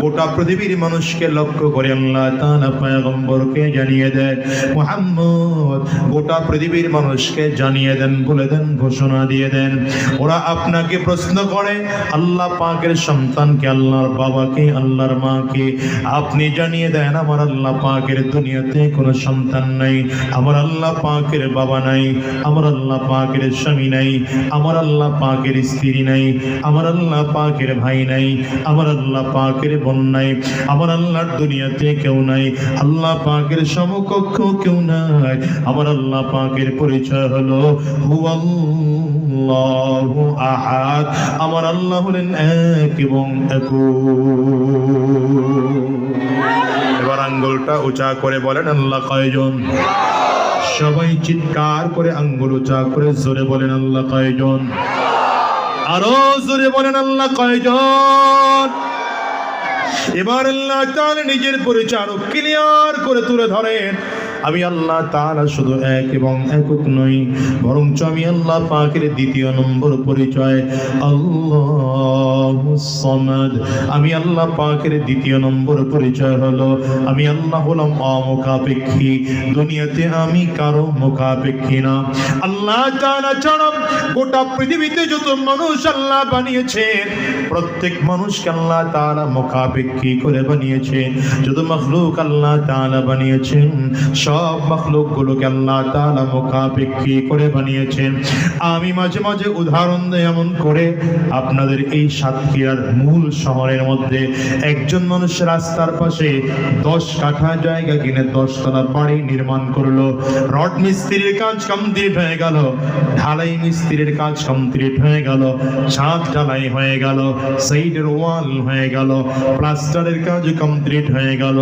গোটা পৃথিবীর মানুষকে লক্ষ্য করে আল্লাহ তাআলা পয়গম্বরকে জানিয়ে দেন, মুহাম্মদ, গোটা পৃথিবীর মানুষকে জানিয়ে দেন, বলে দেন, ঘোষণা দিয়ে দেন। ওরা আপনাকে প্রশ্ন করে, আল্লাহ পাকের সন্তানকে, আল্লাহর বাবাকে, আল্লাহর মাকে। আপনি জানিয়ে দেন, আমার আল্লাহ পাকের দুনিয়াতে কোনো সন্তান নাই, আমার আল্লাহ পাকের বাবা নাই, আমার আল্লাহ পাকের স্বামী নাই, আমার আল্লাহ পাকের স্ত্রী নাই, আমার আল্লাহ পাকের ভাই নাই, আমার আল্লাহ পাকের বোন নাই আমার আল্লাহর দুনিয়াতে কেউ নাই। আল্লাহ পাকের সমকক্ষ কেউ নাই। আমার আল্লাহ পাকের পরিচয় হলো আহাদ। আমার আল্লাহ হলেন এক এবং এবার আঙ্গুলটা উঁচা করে বলেন, আল্লাহ কয়জন? সবাই চিৎকার করে আঙ্গুল উঁচা করে জোরে বলেন, আল্লাহ কয়জন? আরও জোরে বলেন, আল্লাহ কয়জন? এবার আল্লাহ তাআলা নিজের পরিচয় ক্লিয়ার করে তুলে ধরেন। আমি আল্লাহ তাআলা শুধু এক এবং একক নই, বরঞ্চ আমি আল্লাহ পাকের দ্বিতীয় নম্বর পরিচয় আল্লাহু সামাদ। আমি আল্লাহ পাকের দ্বিতীয় নম্বর পরিচয় হলো, আমি আল্লাহ হলাম অমুখাপেক্ষী। দুনিয়াতে আমি কারও মুখাপেক্ষী না। আল্লাহ তাআলা ছাড়া গোটা পৃথিবীতে যত মানুষ আল্লাহ বানিয়েছেন প্রত্যেক মানুষকে আল্লাহ তাআলা মুখাপেক্ষী করে বানিয়েছেন যত মখলুক আল্লাহ তাআলা বানিয়েছেন, সব মখলুক গুলোকে আল্লাহ তাআলা মুখাপেক্ষী করে বানিয়েছেন। আমি মাঝে মাঝে উদাহরণ দেই এমন করে, আপনাদের এই সাতক্ষীরার মূল শহরের মধ্যে একজন মানুষ রাস্তার পাশে দশ কাঠা জায়গা কিনে দশ তলা বাড়ি নির্মাণ করল। রড মিস্ত্রির কাজ কমপ্লিট হয়ে গেল, ঢালাই মিস্ত্রির কাজ কমপ্লিট হয়ে গেল, ছাদ ঢালাই হয়ে গেল। সাইডের ওয়াল হয়ে গেল, প্লাস্টারের কাজ কমপ্লিট হয়ে গেল,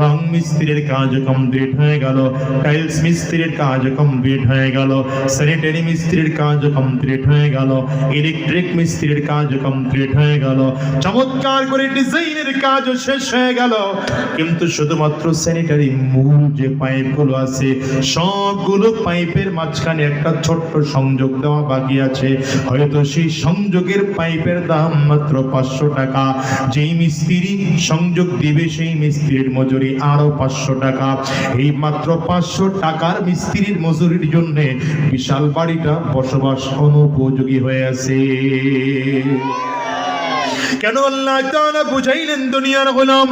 রং মিস্ত্রির কাজ কমপ্লিট হয়ে গেল, টাইলস মিস্ত্রির কাজ কমপ্লিট হয়ে গেল, স্যানিটারি মিস্ত্রির কাজ কমপ্লিট হয়ে গেল, ইলেকট্রিক মিস্ত্রির কাজ কমপ্লিট হয়ে গেল, চমৎকার করে ডিজাইনের কাজ শেষ হয়ে গেল। কিন্তু শুধুমাত্র স্যানিটারি মূল যে পাইপগুলো আছে, সবগুলো পাইপের মাঝখানে একটা ছোট্ট সংযোগ দেওয়া বাকি আছে, হয়তো সেই সংযোগের পাইপের দাম মাত্র পাঁচশো টাকা। যেই মিস্ত্রি সংযোগ দিবে, সেই মিস্ত্রির মজুরি আরও পাঁচশো টাকা। এই মাত্র পাঁচশো টাকার মিস্ত্রির মজুরির জন্য বিশাল বাড়িটা বসবাস অনুপযোগী হয়ে আছে। কেন আল্লাহ তাআলা বুঝাইলেন দুনিয়ার গোলাম?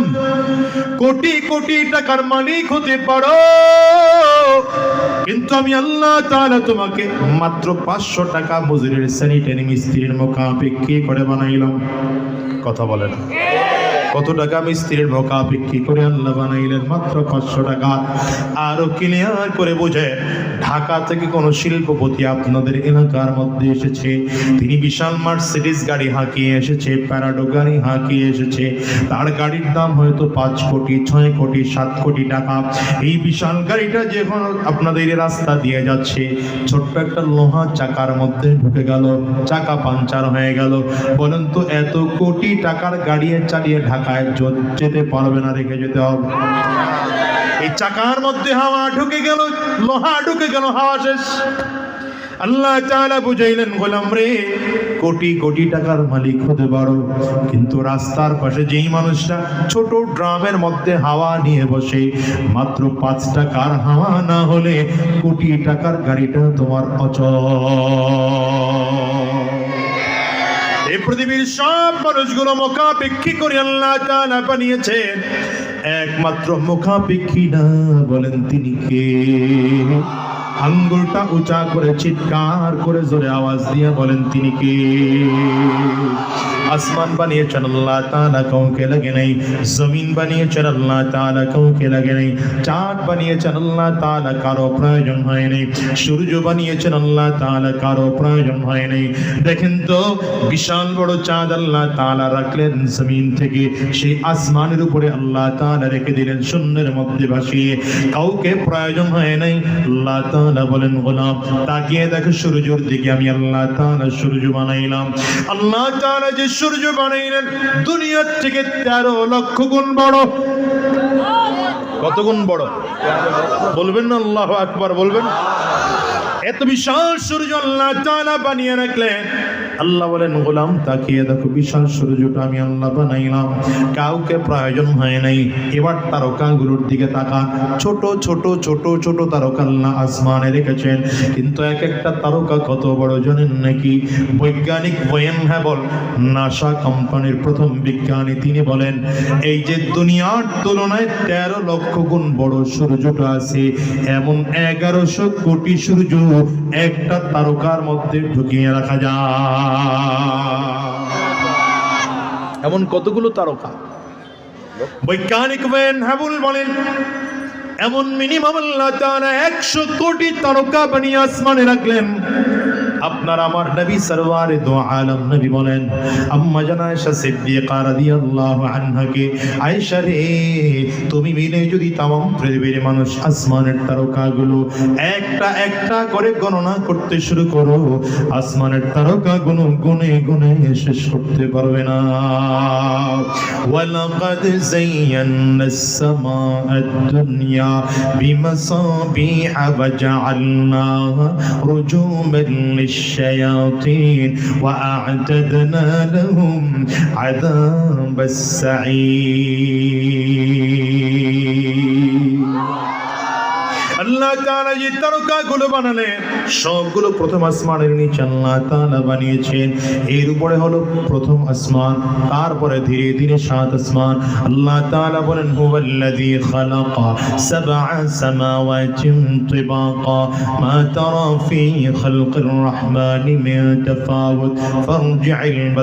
কোটি কোটি টাকার মালিক হতে পারো। কিন্তু আমি আল্লাহ তাহলে তোমাকে মাত্র পাঁচশো টাকা মজুরির স্যানিটারি মিস্ত্রির মোকাপেক্ষি করে বানাইলাম। কথা বলেন কত টাকা? আমি মিস্ত্রির মোকাপেক্ষি করে আল্লাহ বানাইলেন মাত্র পাঁচশো টাকা। আরও ক্লিয়ার করে বোঝে, ঢাকা থেকে কোনো শিল্পপতি আপনাদের এলাকার মধ্যে এসেছে। তিনি বিশাল মার্সিডিস গাড়ি হাঁকিয়ে এসেছে, প্যারাডো গাড়ি হাঁকিয়ে এসেছে। তার গাড়ির দাম হয়তো পাঁচ কোটি, ছয় কোটি, সাত কোটি টাকা। এই বিশাল গাড়িটা যখন আপনাদের রাস্তা দিয়ে যাচ্ছে, ছোট্ট একটা লোহা চাকার মধ্যে ঢুকে গেল, চাকা পাঞ্চার হয়ে গেল। বলেন তো, এত কোটি টাকার গাড়ি চালিয়ে ঢাকায় য- যেতে পারবে না রেখে যেতে হবে। এই চাকার মধ্যে হাওয়া ঢুকে গেল, লোহা ঢুকে গেল, হাওয়া শেষ। আল্লাহ তাআলা বুঝাইলেন, গোলাম রে, কোটি কোটি টাকার মালিক হতে পারো, কিন্তু রাস্তার পাশে যেই মানুষটা ছোট ড্রামের মধ্যে হাওয়া নিয়ে বসে, মাত্র পাঁচ টাকার হাওয়া না হলে কোটি টাকার গাড়িটা তোমার অচল। পৃথিবীর সব মানুষগুলো মুখাপেক্ষি করে আল্লাহ তাআলা বানিয়েছে একমাত্র মুখাপেক্ষী না বলেন তিনি কে? আঙ্গুলটা উঁচা করে চিৎকার করে জোরে আওয়াজ দিয়ে বলেন, তিনি কে? আসমান বানিয়েছেন আল্লাহ তাআলা, কাউকে লাগে নাই। জমিন বানিয়েছেন আল্লাহ তাআলা, কাউকে লাগে নাই। চাঁদ বানিয়েছেন আল্লাহ তাআলা, কারও প্রয়োজন হয় নাই। সূর্য বানিয়েছেন আল্লাহ তাআলা, কারও প্রয়োজন হয় নাই। দেখেন তো, বিশাল বড় চাঁদ আল্লাহ তাআলা রাখলেন জমিন থেকে। সেই আসমানের উপরে আল্লাহ তাআলা রেখে দিলেন শূন্যের মধ্যে ভাসিয়ে। কাউকে প্রয়োজন হয় নাই, আল্লাহ বলেন গোলাম তাকিয়ে দেখো সূর্যের দিকে। আমি আল্লাহ তাআলা সূর্য বানাইলাম। আল্লাহ তাআলা যে সূর্য বানাইলেন, দুনিয়ার থেকে তেরো লক্ষ গুণ বড়। কত গুণ বড়? বলবেন না, আল্লাহ আকবার বলবেন। এত বিশাল সূর্য আল্লাহ তাআলা বানিয়ে রাখলেন। আল্লাহ বলেন, গোলাম, তাকিয়ে দেখো, বিশাল সূর্যটা আমি আল্লাহ বানাইলাম। কাউকে প্রয়োজন হয় নাই। এবার তারকাগুলোর দিকে তাকা। ছোট ছোট ছোট ছোট তারকা আল্লাহ আসমানে রেখেছেন। কিন্তু এক একটা তারকা কত বড় জানেন নাকি? বৈজ্ঞানিক ওয়েন হ্যাবল নাসা কোম্পানির প্রথম বিজ্ঞানী তিনি বলেন, এই যে দুনিয়ার তুলনায় তেরো লক্ষ গুণ বড় সূর্যটা আছে, এমন এগারোশো কোটি সূর্য একটা তারকার মধ্যে ঢুকিয়ে রাখা যায়। এমন কতগুলো তারকা? বৈজ্ঞানিক ওয়েন হ্যাবল বলেন, এমন মিনিমাম আল্লাহ তাআলা 100 কোটি তারকা বানিয়ে আসমানে রাখলেন। আপনার আমার নবী সরওয়ারে দো আলম নবী বলেন আম্মা জানা আয়েশা সিদ্দিকা রাদিয়াল্লাহু আনহাকে আয়েশা রে তুমি মিলে যদি তামাম পৃথিবীর মানুষ আসমানের তারকাগুলো একটা একটা করে গণনা করতে শুরু করো আসমানের তারকাগুলো গুনে গুনে শেষ করতে পারবে না ওয়ালাকাদ যায়্যানা السماء الدنيا بمصابيح وجعلناها رجوما للشياطين وأعتدنا لهم عذاب السعير. যে বানালেন সবগুলো প্রথম আসমানের নিচে আল্লাহ বানিয়েছেন। এর উপরে হলো প্রথম আসমান, তারপরে ধীরে ধীরে সাত আসমান। আল্লাহ তাআলা বলেন খালাকা সামাওয়াতিন তিবাকা। মা তারা ফি খালকির মিন ফারজি'ল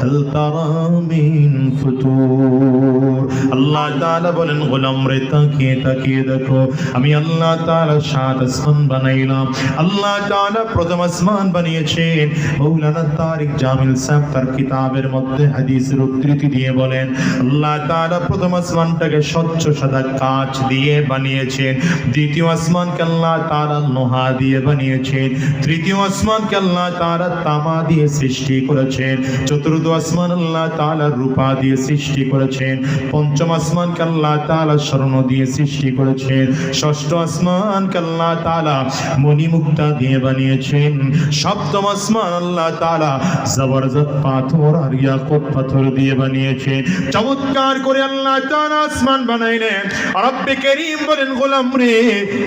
হাল তারা মিন ফুতুর। আল্লাহ বলেন, গোলাম রে, তাকিয়ে তাকিয়ে দেখো। আমি আল্লাহ তাআলা সাত আসমান বানাইলাম। আল্লাহ তাআলা প্রথম আসমান বানিয়েছেন। মৌলানা তারিক জামিল সাহেব তার কিতাবের মধ্যে হাদিসের উদ্ধৃতি দিয়ে বলেন, আল্লাহ তাআলা প্রথম আসমানটাকে স্বচ্ছ সাদা দিয়ে বানিয়েছেন। দ্বিতীয় আল্লাহ তাআলা লোহা দিয়ে বানিয়েছেন। তৃতীয় আল্লাহ তাআলা তামা দিয়ে সৃষ্টি করেছেন। চতুর্থ আসমান আল্লাহ তাআলা রূপা দিয়ে সৃষ্টি করেছেন। পঞ্চম আসমানকে আল্লাহ তাআলা স্বর্ণ দিয়ে সৃষ্টি করেছেন। ষষ্ঠ আসমানকে আল্লাহ মণিমুক্তা দিয়ে বানিয়েছেন। সপ্তম আসমান আল্লাহ তাআলা জবরদস্ত পাথর আর ইয়াকুত পাথর দিয়ে বানিয়েছেন। চমৎকার করে আল্লাহ আসমান বানাইলেন। রব্বে বলেন, গোলাম রে,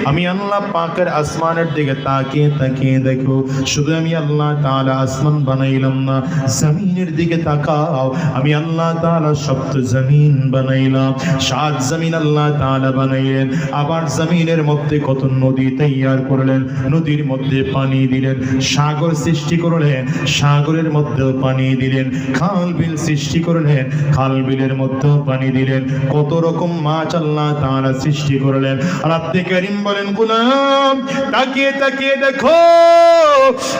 আমি আল্লাহ পাকের আসমানের দিকে তাকিয়ে তাকিয়ে দেখো। শুধু আমি আল্লাহ তাআলা আসমান বানাইলাম না, জমিনের দিকে তাকাও। আমি আল্লাহ তাআলা সপ্ত জমিন বানাইলাম। সাত জমিন আল্লাহ তাআলা বানাইলেন। আবার জমিনের মধ্যে কত নদী তৈয়ার করলেন, নদীর মধ্যে পানি দিলেন, সাগর সৃষ্টি করলেন, সাগরের মধ্যেও পানি দিলেন, খাল বিল সৃষ্টি করলেন, খাল বিলের মধ্যেও পানি দিলেন, কত রকম মাছ আল্লাহ তাআলা সৃষ্টি করলেন। আর করিম বলেন, গুলাম, তাকিয়ে তাকিয়ে দেখো,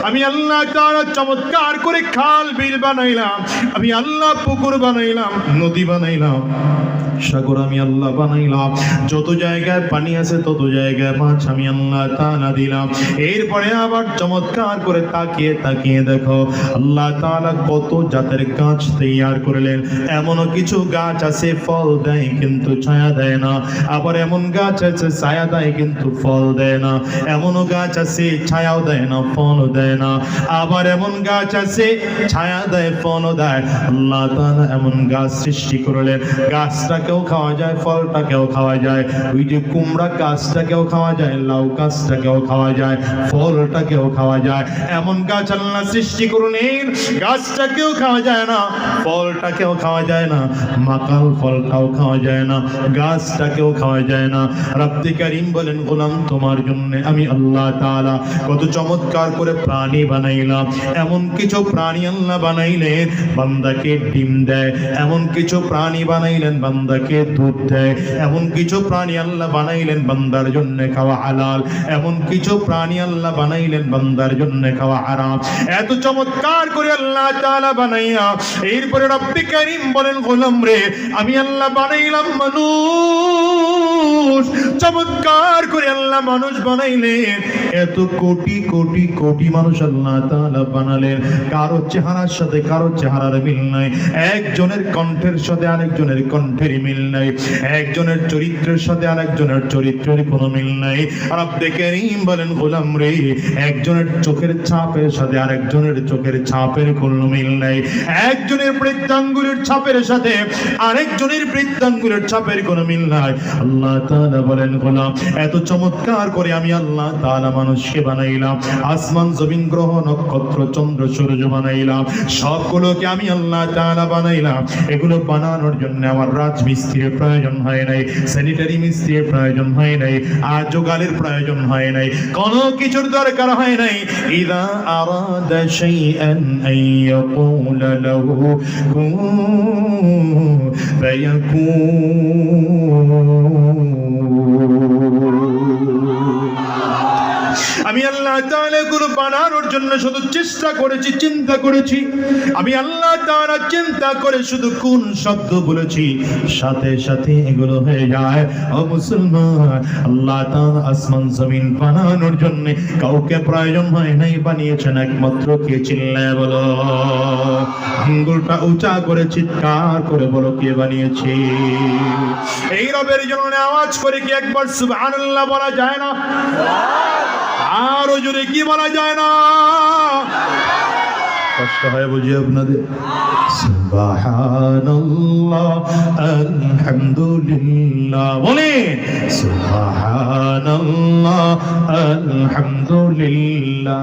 আমি আল্লাহ তাআলা চমৎকার করে খাল বিল বানাইলাম, আমি আল্লাহ পুকুর বানাইলাম, নদী বানাইলাম। সাগর আমি আল্লাহ বানাইলাম। যত জায়গায় পানি আছে তত জায়গায় মাছ আমি আল্লাহ তাআলা দিলাম। এরপরে আবার চমৎকার করে তাকিয়ে তাকিয়ে দেখো, আল্লাহ তাআলা কত জাতের গাছ তৈয়ার করলেন। এমনও কিছু গাছ আছে, ফল দেয় কিন্তু ছায়া দেয় না। আবার এমন গাছ আছে, ছায়া দেয় কিন্তু ফল দেয় না। এমনও গাছ আছে, ছায়াও দেয় না, ফলও দেয় না। আবার এমন গাছ আছে, ছায়া দেয়, ফলও দেয়। আল্লাহ তাআলা এমন গাছ সৃষ্টি করলেন। গাছটাকেও খাওয়া যায় ফলটাকেও খাওয়া যায়, ওই যে কুমড়া গাছটাকেও খাওয়া যায়, লাউ গাছটাকেও খাওয়া যায় ফলটাকেও খাওয়া যায়, এমন গাছ আল্লাহ সৃষ্টি করলেন গাছটাকেও খাওয়া যায় না ফলটাকেও খাওয়া যায় না, মাকাল ফলটাও খাওয়া যায় না গাছটাকেও খাওয়া যায় না। রাব্বি কারীম বলেন, গোলাম, তোমার জন্য আমি আল্লাহ তাআলা কত চমৎকার করে প্রাণী বানাইলাম। এমন কিছু প্রাণী আল্লাহ বানাইলেন, বান্দাকে ডিম দেয়। এমন কিছু প্রাণী বানাইলেন, বান্দাকে দুধ দেয়। এমন কিছু প্রাণী আল্লাহ বানাইলেন বান্দার জন্য খাওয়া হালাল। এমন কিছু প্রাণী আল্লাহ বানাইলেন বান্দার জন্য খাওয়া হারাম। এত চমৎকার করে আল্লাহ তাআলা বানাইয়া, এরপরে রব্বি কারীম বলেন, গোলাম রে, আমি আল্লাহ বানাইলাম মানুষ। মানুষ। চমৎকার করে আল্লাহ মানুষ বানাইলেন। এত কোটি কোটি কোটি মানুষ আল্লাহ তাআলা বানালেন। কারও চেহারার সাথে কারও চেহারার মিল নাই। একজনের কণ্ঠের সাথে আরেকজনের কণ্ঠের মিল নাই। একজনের চরিত্রের সাথে আরেকজনের চরিত্রের কোনো মিল নাই। রব্বে করিম বলেন, গোলাম রে, একজনের চোখের ছাপের সাথে আরেকজনের চোখের ছাপের কোনো মিল নাই। একজনের বৃদ্ধাঙ্গুলের ছাপের সাথে আরেকজনের বৃদ্ধাঙ্গুলের ছাপের কোনো মিল নাই। আল্লাহ তাআলা বলেন, গোলাম, এত চমৎকার করে আমি আল্লাহ তাআলা মানুষকে বানাইলাম। আসমান জমিন, গ্রহ, নক্ষত্র, চন্দ্র, সূর্য বানাইলাম। সবগুলোকে আমি আল্লাহ তাআলা বানাইলাম। এগুলো বানানোর জন্য আমার রাজমিস্ত্রির প্রয়োজন হয় নাই স্যানিটারি মিস্ত্রির প্রয়োজন হয় নাই আর যোগালের প্রয়োজন হয় নাই, কোনো কিছুর দরকার হয় নাই। ইদা আরাদা শাইআন লাহু, কুন ফায়াকুন। Amén. আমি আল্লাহ এগুলো বানানোর জন্য শুধু চেষ্টা করেছি, চিন্তা করেছি। আমি আল্লাহ তাআলা চিন্তা করে শুধু কোন শব্দ বলেছি, সাথে সাথে এগুলো হয়ে যায়। ও মুসলমান, আল্লাহ আসমান, জমিন বানানোর জন্য কাউকে প্রয়োজন হয় নাই, বানিয়েছেন একমাত্র কে চিল্লায় বলো। আঙ্গুলটা উঁচা করে চিৎকার করে বলো কে বানিয়েছে। এই রবের জন্য আওয়াজ করে কি একবার সুবহানাল্লাহ বলা যায় না? আরও জোরে কি বলা যায় না? কষ্ট হয় বুঝি আপনাদের? সুবহানাল্লাহ আলহামদুলিল্লাহ।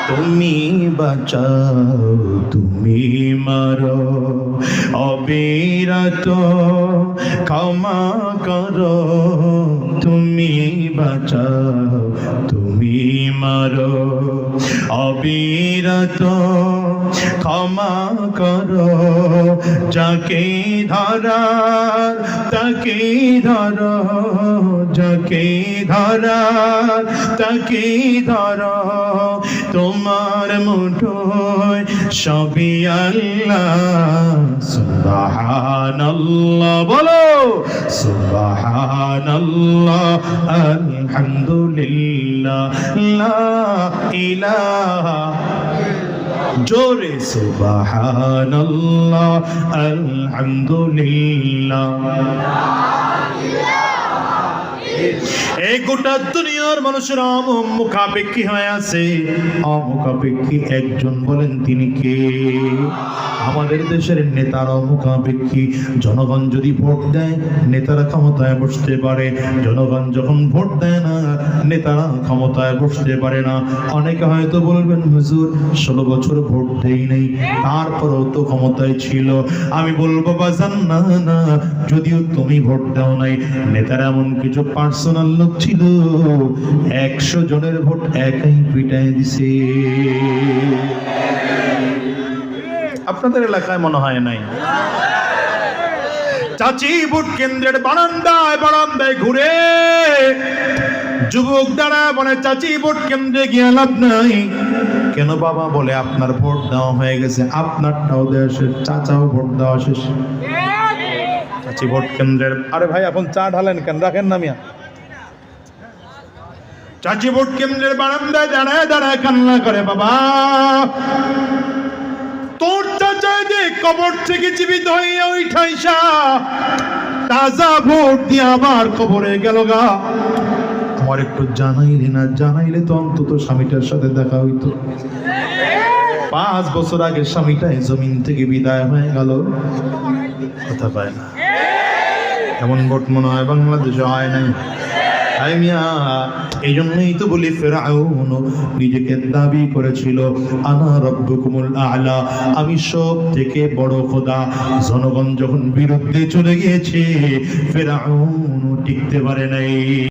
তুমি বাঁচাও, তুমি মারো, অবিরত ক্ষমা করো, তুমি বাঁচাও, তুমি মারো, অবিরত ক্ষমা করো, যাকে ধরার তাকে ধরো, যাকে ধরার তাকে ধরো তোমার মুঠোয় সবই আল্লাহ। বলো। সুবহানাল্লাহ আলহামদুলিল্লাহ জোরে সুবহানাল্লাহ আলহামদুলিল্লাহ। এই গোটা দুনিয়ার মানুষের মুখাপেক্ষী হয়ে আছে। অমুখাপেক্ষী একজন বলেন তিনি কে? আমাদের দেশের নেতারা মুখাপেক্ষী জনগণ যদি ভোট দেয়, নেতারা ক্ষমতায় বসতে পারে। জনগণ যখন ভোট দেয় না, নেতারা ক্ষমতায় বসতে পারে না। অনেকে হয়তো বলবেন, হুজুর, ষোলো বছর ভোট দেই নেই, তারপরেও তো ক্ষমতায় ছিল। আমি বলব, বাজান, না না, যদিও তুমি ভোট দাও নাই। নেতারা এমন কিছু পার্সোনাল লোক ছিল একশো জনের ভোট একাই পিটায় দিছে। আপনাদের এলাকায় মনে হয় নাই? চাচি ভোট কেন্দ্রের বারান্দায় বারান্দায় ঘুরে যুবক দ্বারা বলে চাচি ভোট কেন্দ্রে গিয়ে লাভ নাই। কেন বাবা বলে আপনার ভোট দেওয়া হয়ে গেছে আপনারটাও দেওয়া শেষ চাচাও ভোট দেওয়া শেষ। চাচি ভোট কেন্দ্রের আরে ভাই এখন চা ঢালেন কেন? রাখেন না মিয়া। চাচি ভোট কেন্দ্রের বারান্দায় দাঁড়ায় দাঁড়ায় কান্না করে, বাবা। তোর চাচা যে কবর থেকে জীবিত হইয়া উঠাইসা তাজা ভোট দিয়ে আবার কবরে গেল গা। আমার একটু জানাইলে না, জানাইলে তো অন্তত স্বামীটার সাথে দেখা হইতো। পাঁচ বছর আগে স্বামীটাই জমিন থেকে বিদায় হয়ে গেল। কথা পায় না। এমন ভোট মনে হয় বাংলাদেশে হয় নাই। এই জন্যই তো বলি নিজেকে দাবি আলা। আমি সব থেকে বড় খোদা, জনগণ যখন বিরুদ্ধে চলে গিয়েছে, ফেরাউন টিকতে পারে নাই।